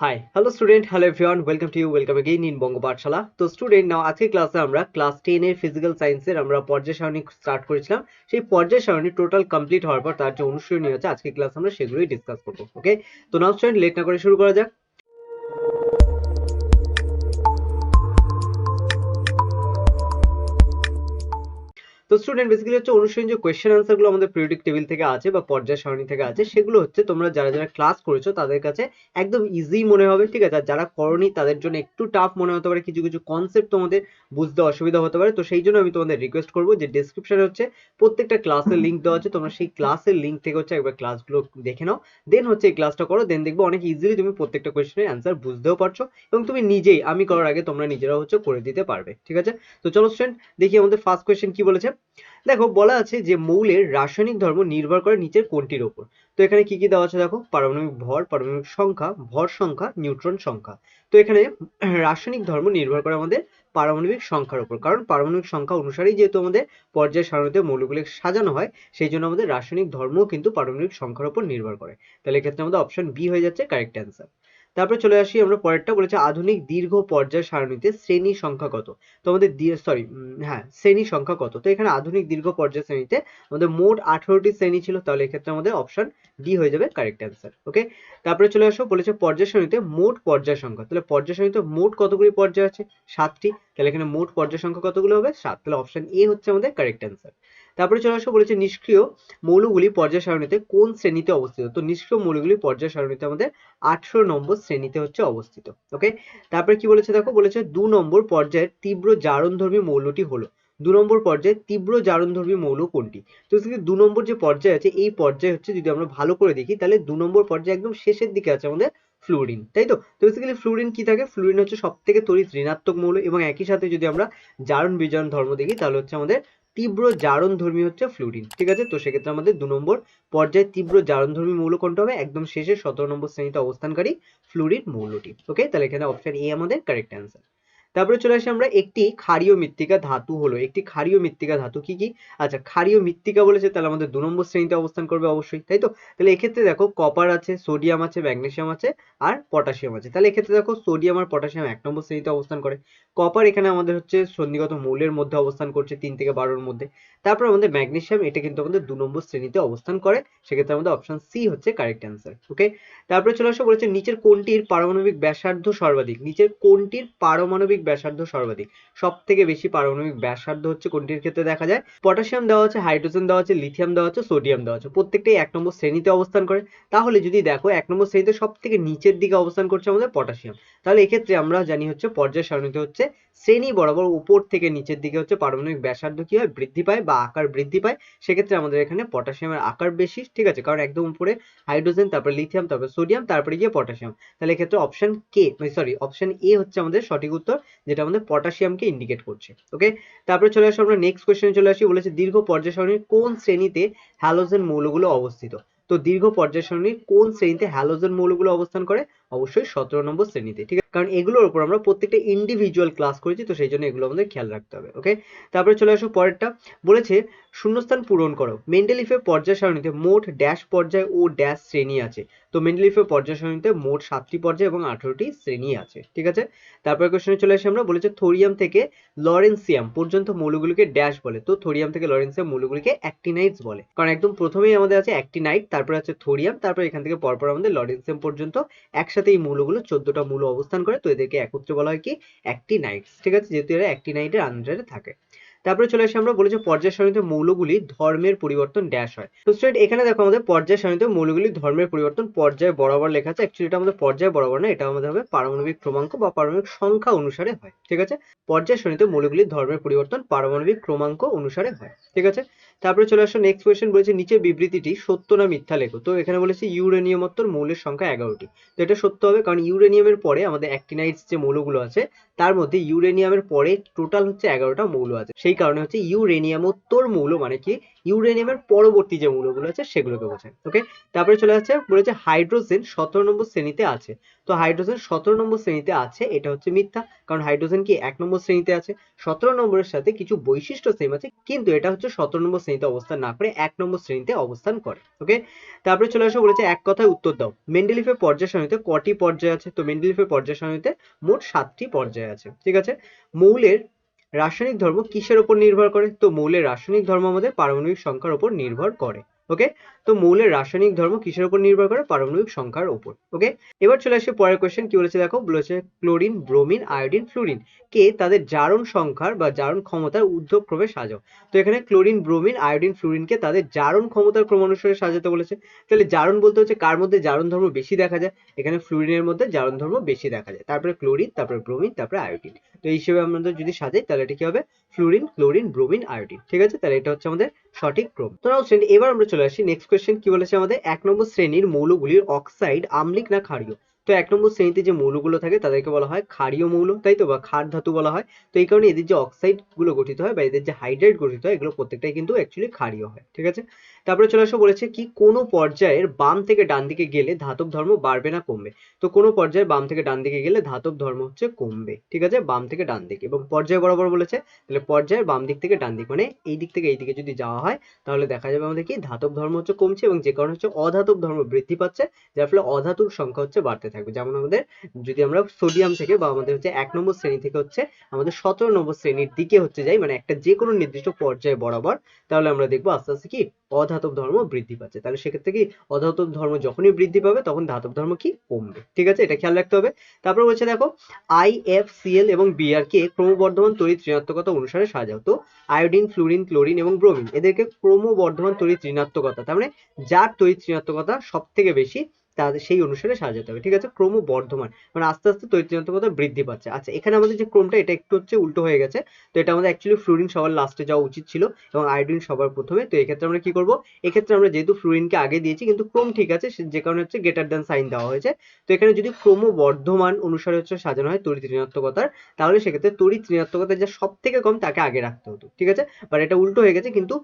Hi hello student hello everyone welcome to you welcome again in Banga Pathshala তো student নাও আজকে ক্লাসে আমরা class ten এর physical সায়েন্সের আমরা পর্যায় সারণী স্টার্ট করেছিলাম। সেই পর্যায় সারণী টোটাল কমপ্লিট হওয়ার পর তার যে অনুশীলনী আছে আজকে ক্লাস আমরা সেগুলোই ডিসকাস করব ওকে তো নাও স্টুডেন্ট লেট না করে শুরু করা যাক। তো স্টুডেন্ট বেসিক্যালি হচ্ছে অনুশীলন যে কোয়েশ্চেন আনসারগুলো আমাদের পিরিয়ডিক টেবিল থেকে আছে বা পর্যায় সারণী থেকে আছে, সেগুলো হচ্ছে তোমরা যারা যারা ক্লাস করেছ তাদের কাছে একদম ইজি মনে হবে, ঠিক আছে? আর যারা করনি তাদের জন্য একটু টাফ মনে হতে পারে, কিছু কিছু কনসেপ্ট তোমাদের বুঝতে অসুবিধা হতে পারে। তো সেই জন্য আমি তোমাদের রিকোয়েস্ট করব যে ডেসক্রিপশনে হচ্ছে প্রত্যেকটা ক্লাসের লিঙ্ক দেওয়া আছে, তোমরা সেই ক্লাসের লিঙ্ক থেকে হচ্ছে একবার ক্লাসগুলো দেখে নাও। দেন হচ্ছে এই ক্লাসটা করো দেন দেখবে অনেক ইজিলি তুমি প্রত্যেকটা কোয়েশ্চেনের অ্যান্সার বুঝতেও পারছ এবং তুমি নিজেই, আমি করার আগে তোমরা নিজেরা হচ্ছে করে দিতে পারবে, ঠিক আছে? তো চলো স্টুডেন্ট দেখি আমাদের ফার্স্ট কোয়েশ্চেন কি বলেছে। দেখো বলা আছে যে মৌলের রাসায়নিক ধর্ম নির্ভর করে নিচের কোনটির ওপর তো এখানে কি কি দেওয়া আছে দেখো? পারমাণবিক ভর, পারমাণবিক সংখ্যা, ভর সংখ্যা, নিউট্রন সংখ্যা। তো এখানে রাসায়নিক ধর্ম নির্ভর করে আমাদের পারমাণবিক সংখ্যার উপর। কারণ পারমাণবিক সংখ্যা অনুসারেই যেহেতু আমাদের পর্যায় সারণীতে মৌলগুলি সাজানো হয়, সেই জন্য আমাদের রাসায়নিক ধর্মও কিন্তু পারমাণবিক সংখ্যার উপর নির্ভর করে। তাহলে এক্ষেত্রে আমাদের অপশন বি হয়ে যাচ্ছে কারেক্ট অ্যান্সার তারপরে চলে আসি আমরা পরেরটা, বলেছে আধুনিক দীর্ঘ পর্যায় সারণীতে শ্রেণি সংখ্যা কত? তো আমাদের সরি হ্যাঁ শ্রেণি সংখ্যা কত? তো এখানে আধুনিক দীর্ঘ পর্যায় শ্রেণীতে আমাদের মোট আঠারোটি শ্রেণি ছিল, তাহলে এক্ষেত্রে আমাদের অপশন ডি হয়ে যাবে কারেক্ট অ্যান্সার ওকে তারপরে চলে আসো, বলেছে পর্যায় সারণীতে মোট পর্যায় সংখ্যা, তাহলে পর্যায় সারণীতে মোট কতগুলি পর্যায় আছে? সাতটি, তাহলে এখানে মোট পর্যায় সংখ্যা কতগুলো হবে? সাত, তাহলে অপশন এ হচ্ছে আমাদের কারেক্ট অ্যান্সার তারপরে চলে আসো বলেছে নিষ্ক্রিয় মৌলগুলি পর্যায় সারণীতে কোন শ্রেণীতে অবস্থিত? তো নিষ্ক্রিয় মৌলগুলি পর্যায় সারণীতে আমাদের আঠারো নম্বর শ্রেণীতে হচ্ছে অবস্থিত ওকে তারপরে কি বলেছে দেখো? বলেছে দু নম্বর পর্যায়ের তীব্র জারণধর্মী মৌলটি হলো। দু নম্বর পর্যায়ে তীব্র জারণধর্মী মৌল কোনটি? তো দু নম্বর যে পর্যায় আছে, এই পর্যায়ে হচ্ছে যদি আমরা ভালো করে দেখি, তাহলে দু নম্বর পর্যায়ে একদম শেষের দিকে আছে আমাদের ফ্লুরিন, তাই তো? তো বেসিক্যালি ফ্লুরিন কি থাকে? ফ্লুরিন হচ্ছে সব থেকে তড়িৎ ঋণাত্মক মৌল এবং একই সাথে যদি আমরা জারণ বিজারণ ধর্ম দেখি, তাহলে হচ্ছে আমাদের তীব্র জারণ ধর্মী হচ্ছে ফ্লুরিন, ঠিক আছে? তো সেক্ষেত্রে আমাদের দু নম্বর পর্যায়ে তীব্র জারণ ধর্মী মৌল কোনটা হবে? একদম শেষে সতেরো নম্বর শ্রেণীতে অবস্থানকারী ফ্লুরিন মৌলটি ওকে তাহলে এখানে অপশন এ আমাদের কারেক্ট অ্যান্সার তারপরে চলে আসি আমরা একটি ক্ষারীয় মৃত্তিকা ধাতু হলো, একটি ক্ষারীয় মৃত্তিকা ধাতু, কি কি? আচ্ছা ক্ষারীয় মৃত্তিকা বলেছে, তাহলে আমাদের দু নম্বর শ্রেণীতে অবস্থান করবে অবশ্যই, তাই তো? তাহলে এক্ষেত্রে দেখো কপার আছে সোডিয়াম আছে ম্যাগনেসিয়াম আছে, আর পটাশিয়াম আছে, তাহলে এক্ষেত্রে দেখো সোডিয়াম আর পটাশিয়াম এক নম্বর শ্রেণীতে অবস্থান করে কপার এখানে আমাদের হচ্ছে সন্ধিগত মৌলের মধ্যে অবস্থান করছে, তিন থেকে বারোর মধ্যে, তারপর আমাদের ম্যাগনেসিয়াম এটা কিন্তু আমাদের দু নম্বর শ্রেণীতে অবস্থান করে, সেক্ষেত্রে আমাদের অপশন সি হচ্ছে কারেক্ট অ্যান্সার ওকে তারপরে চলে আসো, বলেছে, নিচের কোনটির পারমাণবিক ব্যাসার্ধ সর্বাধিক, নিচের কোনটির পারমাণবিক ব্যাসার্ধ সর্বাধিক। সব থেকে বেশি পারমাণবিক ব্যাসার্ধ হচ্ছে কোনটির ক্ষেত্রে দেখা যায়? পটাশিয়াম দেওয়া আছে হাইড্রোজেন দেওয়া আছে লিথিয়াম দেওয়া আছে সোডিয়াম দেওয়া আছে প্রত্যেকটাই এক নম্বর শ্রেণীতে অবস্থান করে। তাহলে যদি দেখো, এক নম্বর শ্রেণীতে সব থেকে নিচের দিকে অবস্থান করছে আমাদের পটাশিয়াম। তাহলে এক্ষেত্রে আমরা জানি হচ্ছে পর্যায় সারণীতে হচ্ছে শ্রেণি বরাবর উপর থেকে নিচের দিকে হচ্ছে পারমাণবিক ব্যাসার্ধ কি হয়? বৃদ্ধি পায় বা আকার বৃদ্ধি পায়। সেক্ষেত্রে আমাদের এখানে পটাশিয়ামের আকার বেশি। ঠিক আছে, কারণ একদম উপরে হাইড্রোজেন, তারপরে লিথিয়াম, তারপরে সোডিয়াম, তারপরে গিয়ে পটাশিয়াম। তাহলে এক্ষেত্রে অপশন কে সরি অপশন এ হচ্ছে আমাদের সঠিক উত্তর। যেটা আমাদের পটাশিয়ামকে ইন্ডিকেট করছে ওকে তারপরে চলে আসো আমরা নেক্সট কোয়েশ্চেনে চলে আসি, বলেছে দীর্ঘ পর্যায় সারণীর কোন শ্রেণীতে হ্যালোজেন মৌলগুলো অবস্থিত? তো দীর্ঘ পর্যায় সারণীর কোন শ্রেণীতে হ্যালোজেন মৌলগুলো অবস্থান করে? অবশ্যই সতেরো নম্বর শ্রেণীতে, ঠিক আছে? কারণ এগুলোর উপর আমরা প্রত্যেকটা ইন্ডিভিজুয়াল ক্লাস করেছি, তো সেই জন্য এগুলো আমাদের খেয়াল রাখতে হবে ওকে তারপরে চলে আসো পরেরটা, বলেছে শূন্যস্থান পূরণ করো। মেন্ডেলিফের পর্যায় সারণীতে মোট ড্যাশ পর্যায় ও ড্যাশ শ্রেণি আছে। তো মেন্ডেলিফের পর্যায় সারণীতে মোট সাতটি পর্যায় এবং আঠারোটি শ্রেণি আছে, ঠিক আছে? তারপরে কোশ্চেনে চলে আসি আমরা, বলেছে থোরিয়াম থেকে লরেন্সিয়াম পর্যন্ত মৌলগুলিকে ড্যাশ বলে। তো থোরিয়াম থেকে লরেন্সিয়াম মৌলগুলিকে অ্যাক্টিনাইটস বলে। কারণ একদম প্রথমেই আমাদের আছে অ্যাক্টিনাইট তারপরে আছে থোরিয়াম, তারপরে এখান থেকে পরপর আমাদের লরেন্সিয়াম পর্যন্ত একসাথে এই মৌলগুলো চোদ্দটা মৌল অবস্থান করে তো এদেরকে একত্রে বলা হয় কি? অ্যাক্টিনাইটস ঠিক আছে? যেহেতু এরা অ্যাক্টিনাইটের আন্ডারে থাকে। তারপরে চলে আসি আমরা বলেছি পর্যায় সারণীতে মৌলগুলি ধর্মের পরিবর্তন ড্যাশ হয়। তো স্টুডেন্ট এখানে দেখো আমাদের পর্যায় সারণীতে মৌলগুলি ধর্মের পরিবর্তন, পর্যায় বরাবর লেখা আছে। অ্যাকচুয়ালি এটা আমাদের পর্যায় বরাবর না, এটা আমাদের হবে পারমাণবিক ক্রমাঙ্ক বা পারমাণবিক সংখ্যা অনুসারে হয়। ঠিক আছে? পর্যায় সারণীতে মৌলগুলির ধর্মের পরিবর্তন পারমাণবিক ক্রমাঙ্ক অনুসারে হয়। ঠিক আছে? তারপরে চলে আসো নেক্সট কোয়েশ্চেন বলেছে নিচে বিবৃতিটি সত্য না মিথ্যা লেখো? তো এখানে বলেছে ইউরেনিয়ামত্তর মৌলের সংখ্যা এগারোটি। তো এটা সত্য হবে কারণ ইউরেনিয়ামের পরে আমাদের অ্যাক্টিনাইটস যে মৌলগুলো আছে, তার মধ্যে ইউরেনিয়ামের পরে টোটাল হচ্ছে এগারোটা মৌল আছে। সেই কারণে হচ্ছে ইউরেনিয়ামোত্তর মৌল মানে কি? ইউরেনিয়ামের পরবর্তী যে মৌলগুলো আছে, সেগুলোকে বোঝায়। ওকে তারপরে চলে আসছে, বলেছে হাইড্রোজেন সতেরো নম্বর শ্রেণীতে আছে। তো হাইড্রোজেন সতেরো নম্বর শ্রেণীতে আছে, এটা হচ্ছে মিথ্যা, কারণ হাইড্রোজেন কি এক নম্বর শ্রেণীতে আছে? সতেরো নম্বরের সাথে কিছু বৈশিষ্ট্য সেম আছে, কিন্তু এটা হচ্ছে সতেরো নম্বর শ্রেণীতে অবস্থান না করে এক নম্বর শ্রেণীতে অবস্থান করে ওকে তারপরে চলে আসো বলেছে এক কথায় উত্তর দাও। মেন্ডেলিফের পর্যায় সারণীতে কটি পর্যায় আছে? তো মেন্ডেলিফের পর্যায় সারণীতে মোট সাতটি পর্যায় আছে, ঠিক আছে? মৌলের রাসায়নিক ধর্ম কিসের উপর নির্ভর করে? তো মৌলের রাসায়নিক ধর্ম আমাদের পারমাণবিক সংখ্যার উপর নির্ভর করে। ওকে তো মৌলের রাসায়নিক ধর্ম কিসের উপর নির্ভর করে? পারমাণবিক সংখ্যার উপর। ওকে এবার চলে আসে পরের কোয়েশ্চেন কি বলেছে দেখো? বলেছে ক্লোরিন ব্রোমিন আয়োডিন ফ্লুরিন কে তাদের জারণ সংখ্যার বা জারণ ক্ষমতার ঊর্ধ্বক্রমে সাজাও? তো এখানে ক্লোরিন ব্রোমিন আয়োডিন ফ্লুরিনকে তাদের জারণ ক্ষমতার ক্রমানুসারে সাজাতে বলেছে। তাহলে জারণ বলতে হচ্ছে কার মধ্যে জারণ ধর্ম বেশি দেখা যায়? এখানে ফ্লুরিনের মধ্যে জারণ ধর্ম বেশি দেখা যায়। তারপরে ক্লোরিন তারপরে ব্রোমিন তারপরে আয়োডিন তো এই হিসেবে আমাদের যদি সাজাই, তাহলে এটা কি হবে? ফ্লুরিন ক্লোরিন ব্রোমিন আয়োডিন ঠিক আছে? তাহলে এটা হচ্ছে আমাদের সঠিক ক্রম। তো নাও শ্রেণি, এবার আমরা চলে আসি নেক্সট কোয়েশ্চেন কি বলেছে আমাদের? এক নম্বর শ্রেণির মৌলগুলির অক্সাইড আম্লিক না ক্ষারীয়? তো এক নম্বর শ্রেণীতে যে মৌলগুলো থাকে তাদেরকে বলা হয় ক্ষারীয় মৌল, তাই তো? বা ক্ষার ধাতু বলা হয়। তো এই কারণে এদের যে অক্সাইডগুলো গঠিত হয় বা এদের যে হাইড্রাইড গঠিত হয়, এগুলো প্রত্যেকটাই কিন্তু অ্যাকচুয়ালি ক্ষারীয় হয়, ঠিক আছে? তারপরে চলে আসো বলেছে কি, কোনো পর্যায়ের বাম থেকে ডান দিকে গেলে ধাতব ধর্ম বাড়বে না, কমবে। তো কোনো পর্যায়ে বাম থেকে ডান দিকে গেলে ধাতব ধর্ম হচ্ছে কমবে, ঠিক আছে? বাম থেকে ডান দিকে। এবং পর্যায় বরাবর বলেছে, তাহলে পর্যায়ের বাম দিক থেকে ডান দিক মানে এই দিক থেকে এই দিকে যদি যাওয়া হয়, তাহলে দেখা যাবে আমাদের কি? ধাতব ধর্ম হচ্ছে কমছে এবং যে কারণে হচ্ছে অধাতব ধর্ম বৃদ্ধি পাচ্ছে, যার ফলে অধাতুর সংখ্যা হচ্ছে বাড়তে থাকবে। যেমন আমাদের যদি আমরা সোডিয়াম থেকে বা আমাদের হচ্ছে এক নম্বর শ্রেণি থেকে হচ্ছে আমাদের সতেরো নম্বর শ্রেণির দিকে হচ্ছে যাই মানে একটা যে কোনো নির্দিষ্ট পর্যায়ে বরাবর, তাহলে আমরা দেখব আস্তে আস্তে কি অধাতব ধর্ম বৃদ্ধি পাচ্ছে। তাহলে সেক্ষেত্রে কি অধাতব ধর্ম যখনই বৃদ্ধি পাবে তখন ধাতব ধর্ম কি কমবে। ঠিক আছে? এটা খেয়াল রাখতে হবে। তারপর বলছে দেখো আই এফ সিএল এবং বিআর কে ক্রমবর্ধমান তড়িৎ ঋণাত্মকতা অনুসারে সাজাও। তো আয়োডিন, ফ্লুরিন, ক্লোরিন এবং ব্রোমিন এদেরকে ক্রমবর্ধমান তড়িৎ ঋণাত্মকতা, তার মানে যার তড়িৎ ঋণাত্মকতা সব থেকে বেশি তাদের সেই অনুসারে সাজাতে হবে, ঠিক আছে? ক্রমবর্ধমান মানে আস্তে আস্তে ঋণাত্মকতা বৃদ্ধি পাচ্ছে। আচ্ছা এখানে আমাদের যে ক্রমটা, এটা একটু হচ্ছে উল্টো হয়ে গেছে। তো এটা আমাদের অ্যাকচুয়ালি ফ্লুরিন সবার লাস্টে যাওয়া উচিত ছিল এবং আয়োডিন সবার প্রথমে। তো এক্ষেত্রে আমরা কি করব? এক্ষেত্রে আমরা যেহেতু ফ্লুরিনকে আগে দিয়েছি, কিন্তু ক্রম ঠিক আছে যে কারণে হচ্ছে গ্রেটার দ্যান সাইন দেওয়া হয়েছে। তো এখানে যদি ক্রমবর্ধমান অনুসারে হচ্ছে সাজানো হয় তড়িৎ ঋণাত্মকতার, তাহলে সেক্ষেত্রে তড়িৎ ঋণাত্মকতা যা সব থেকে কম তাকে আগে রাখতে হতো, ঠিক আছে? বাট এটা উল্টো হয়ে গেছে, কিন্তু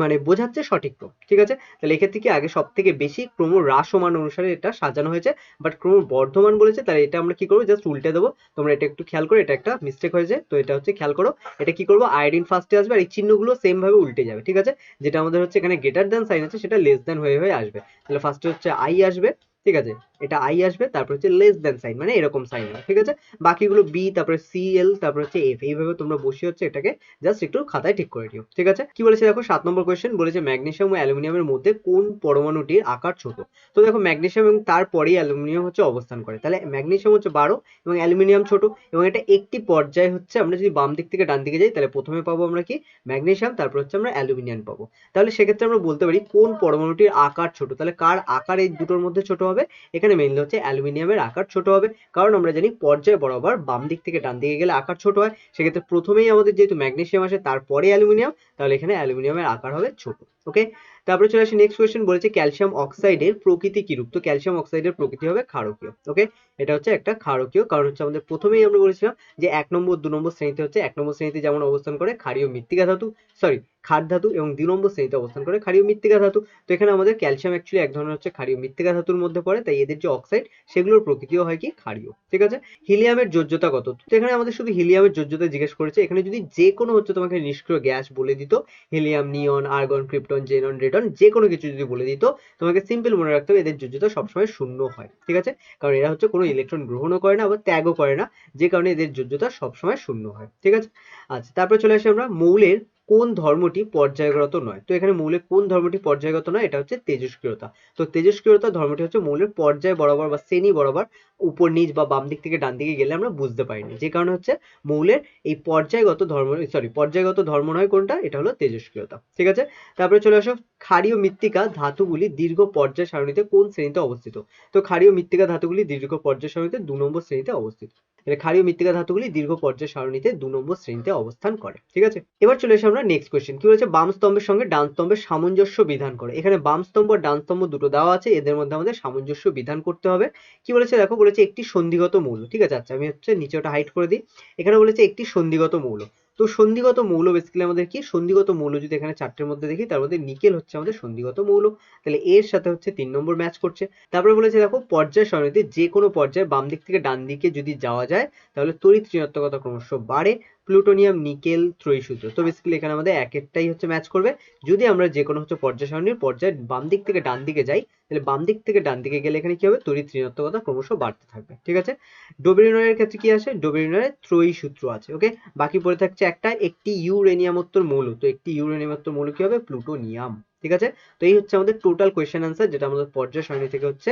মানে বোঝাচ্ছে সঠিক ক্রম, ঠিক আছে? তাহলে এক্ষেত্রে কি আগে সব থেকে বেশি ক্রম হ্রাসমান অনুসারে এটা সাজানো হয়েছে বাট ক্রম বর্ধমান বলেছে, তাহলে এটা আমরা কি করব? জাস্ট উল্টে দেবো। তোমরা এটা একটু খেয়াল করো, এটা একটা মিস্টেক হয়েছে, তো এটা হচ্ছে খেয়াল করো। এটা কি করব? আয়োডিন ফার্স্টে আসবে আর এই চিহ্নগুলো সেম ভাবে উল্টে যাবে, ঠিক আছে? যেটা আমাদের হচ্ছে এখানে গ্রেটার দ্যান সাইন আছে, সেটা লেস দ্যান হয়ে হয়ে আসবে। তাহলে ফার্স্টে হচ্ছে আই আসবে, ঠিক আছে? এটা আই আসবে, তারপর হচ্ছে লেস দ্যান সাইন মানে এরকম সাইন ঠিক আছে? বাকিগুলো বি তারপরে সি এল তারপর হচ্ছে এফ এইভাবে তোমরা বসিয়ে হচ্ছে এটাকে জাস্ট একটু খাতায় ঠিক করে দিও ঠিক আছে? কি বলেছে দেখো? সাত নম্বর কোয়েশ্চেন বলেছে ম্যাগনেসিয়াম ও অ্যালুমিনিয়ামের মধ্যে কোন পরমাণুটির আকার ছোট? তো দেখো ম্যাগনেসিয়াম এবং তারপরেই অ্যালুমিনিয়াম হচ্ছে অবস্থান করে। তাহলে ম্যাগনেসিয়াম হচ্ছে বারো এবং অ্যালুমিনিয়াম ছোট এবং এটা একটি পর্যায়ে হচ্ছে আমরা যদি বাম দিক থেকে ডান দিকে যাই, তাহলে প্রথমে পাবো আমরা কি? ম্যাগনেসিয়াম তারপর হচ্ছে আমরা অ্যালুমিনিয়াম পাবো। তাহলে সেক্ষেত্রে আমরা বলতে পারি কোন পরমাণুটির আকার ছোট? তাহলে কার আকার এই দুটোর মধ্যে ছোট হবে? এখানে মেইনলি হচ্ছে অ্যালুমিনিয়ামের আকার ছোট হবে। কারণ আমরা জানি পর্যায় বরাবর বাম দিক থেকে ডান দিকে গেলে আকার ছোট হয়। সেক্ষেত্রে প্রথমেই আমাদের যেহেতু ম্যাগনেসিয়াম আসে, তারপরে অ্যালুমিনিয়াম, তাহলে এখানে অ্যালুমিনিয়ামের আকার হবে ছোট। ওকে তারপরে চলে আসি নেক্সট কোয়েশ্চেন বলেছে ক্যালসিয়াম অক্সাইডের প্রকৃতি কিরূপ? তো ক্যালসিয়াম অক্সাইডের প্রকৃতি হবে ক্ষারকীয়। ওকে এটা হচ্ছে একটা ক্ষারকীয়, কারণ হচ্ছে আমাদের প্রথমেই আমরা বলেছিলাম যে এক নম্বর, দু নম্বর শ্রেণীতে হচ্ছে এক নম্বর শ্রেণীতে যেমন অবস্থান করে ক্ষারীয় মৃত্তিকা ধাতু সরি ক্ষার ধাতু এবং দুই নম্বর শ্রেণীতে অবস্থান করে ক্ষারীয় মৃত্তিকা ধাতু। তো এখানে আমাদের ক্যালসিয়াম অ্যাকচুয়ালি এক ধরনের হচ্ছে ক্ষারীয় মৃত্তিকা ধাতুর মধ্যে পড়ে, তাই এদের যে অক্সাইড সেগুলোর প্রকৃতিও হয় কি ক্ষারীয়, ঠিক আছে? হিলিয়ামের যোজ্যতা কত? তো এখানে আমাদের শুধু হিলিয়ামের যোজ্যতা জিজ্ঞেস করেছে। এখানে যদি যে কোনো হচ্ছে তোমাকে নিষ্ক্রিয় গ্যাস বলে দিত, helium, neon, argon, krypton, xenon radon যে কোনো কিছু যদি বলে দিত, তোমাকে সিম্পল মনে রাখতে হবে, এদের যোজ্যতা সবসময় শূন্য হয়, ঠিক আছে? কারণ এরা হচ্ছে কোনো ইলেকট্রন গ্রহণও করে না বা ত্যাগও করে না, যে কারণে এদের যোজ্যতা সবসময় শূন্য হয়, ঠিক আছে? আচ্ছা তারপরে চলে আসি আমরা মৌলের কোন ধর্মটি পর্যায়গত নয়? তো এখানে মৌলের কোন ধর্মটি পর্যায়গত নয়? এটা হচ্ছে তেজস্ক্রিয়তা। তো তেজস্ক্রিয়তা ধর্মটি হচ্ছে মৌলের পর্যায় বরাবর বা শ্রেণি বরাবর উপর নিচ বা বাম দিক থেকে ডান দিকে গেলে আমরা বুঝতে পারিনি। যে কারণে হচ্ছে মৌলের এই পর্যায়গত ধর্ম সরি পর্যায়গত ধর্ম নয় কোনটা? এটা হলো তেজস্ক্রিয়তা। ঠিক আছে? তারপরে চলে আসো, ক্ষারীয় মৃত্তিকা ধাতুগুলি দীর্ঘ পর্যায় সারণীতে কোন শ্রেণীতে অবস্থিত? তো ক্ষারীয় মৃত্তিকা ধাতুগুলি দীর্ঘ পর্যায় সারণীতে দু নম্বর শ্রেণীতে অবস্থিত। তাহলে ক্ষারীয় মৃত্তিকা ধাতুগুলি দীর্ঘ পর্যায় সারণীতে দু নম্বর শ্রেণীতে অবস্থান করে, ঠিক আছে? এবার চলে এসে আমরা নেক্সট কোয়েশ্চেন কি বলেছে? বাম স্তম্ভের সঙ্গে ডান স্তম্ভের সামঞ্জস্য বিধান করে। এখানে বাম স্তম্ভ ডান স্তম্ভ দুটো দেওয়া আছে, এদের মধ্যে আমাদের সামঞ্জস্য বিধান করতে হবে। কি বলেছে? দেখো, বলেছে একটি সন্ধিগত মৌল, ঠিক আছে? আচ্ছা আমি হচ্ছে নিচে ওটা হাইট করে দিই। এখানে বলেছে একটি সন্ধিগত মৌল। তো সন্ধিগত মৌল বেসিক্যালি আমাদের কি? সন্ধিগত মৌল যদি এখানে চারটের মধ্যে দেখি, তার মধ্যে নিকেল হচ্ছে আমাদের সন্ধিগত মৌল। তাহলে এর সাথে হচ্ছে তিন নম্বর ম্যাচ করছে। তারপরে বলেছে দেখো, পর্যায় সারণীতে যে কোনো পর্যায়ে বাম দিক থেকে ডান দিকে যদি যাওয়া যায়, তাহলে তড়িৎ ঋণাত্মকতা ক্রমশ বাড়ে। প্লুটোনিয়াম নিকেল ত্রয়ী সূত্র তো বেসিক্যালি এখানে আমাদের এক একটাই হচ্ছে ম্যাচ করবে। যদি আমরা যে কোনো হচ্ছে পর্যায় সারণীর পর্যায়ের বাম দিক থেকে ডান দিকে যাই, তাহলে বাম দিক থেকে ডান দিকে গেলে এখানে কি হবে? তড়িৎ ঋণাত্মকতা ক্রমশ বাড়তে থাকবে। ঠিক আছে? ডোবেরিনয়ের ক্ষেত্রে কি আসে? ডোবেরিনয়ের ত্রয়ী সূত্র আছে ওকে বাকি পড়ে থাকছে একটা, একটি ইউরেনিয়ামোত্তর মৌল। তো একটি ইউরেনিয়ামোত্তর মৌল কি হবে? প্লুটোনিয়াম। ঠিক আছে? তো এই হচ্ছে আমাদের টোটাল কোয়েশ্চেন আনসার যেটা আমাদের পর্যায় সারণী থেকে হচ্ছে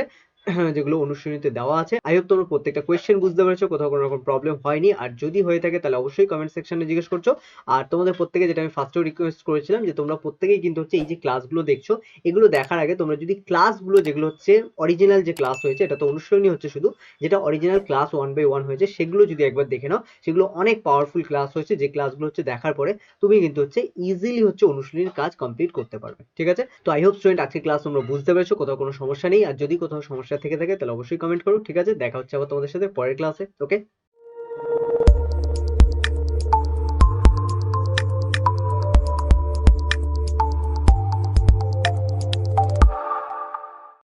যেগুলো অনুশীলনীতে দেওয়া আছে। আই হোপ তোমরা প্রত্যেকটা কোয়েশ্চেন বুঝতে পেরেছ, কোথাও কোনো রকম প্রবলেম হয়নি। আর যদি হয়ে থাকে, তাহলে অবশ্যই কমেন্ট সেকশনে জিজ্ঞেস করছ। আর তোমাদের প্রত্যেকে যেটা আমি ফার্স্টেও রিকোয়েস্ট করেছিলাম, যে তোমরা প্রত্যেকেই কিন্তু হচ্ছে এই যে ক্লাসগুলো দেখছ, এগুলো দেখার আগে তোমরা যদি ক্লাসগুলো যেগুলো হচ্ছে অরিজিনাল যে ক্লাস হয়েছে, এটা তো অনুশীলনী হচ্ছে শুধু, যেটা original class one by one হয়েছে, সেগুলো যদি একবার দেখে নাও, সেগুলো অনেক পাওয়ারফুল ক্লাস হয়েছে, যে ক্লাসগুলো হচ্ছে দেখার পরে তুমি কিন্তু হচ্ছে ইজিলি হচ্ছে অনুশীলনীর কাজ কমপ্লিট করতে পারবে। ঠিক আছে? তো আই হোপ স্টুডেন্ট আজকে ক্লাস তোমরা বুঝতে পেরেছ, কোথাও কোনো সমস্যা নেই। আর যদি কোথাও সমস্যা থেকে থাকে, তাহলে অবশ্যই কমেন্ট করো। ঠিক আছে, দেখা হচ্ছে আবার তোমাদের সাথে পরের ক্লাসে ওকে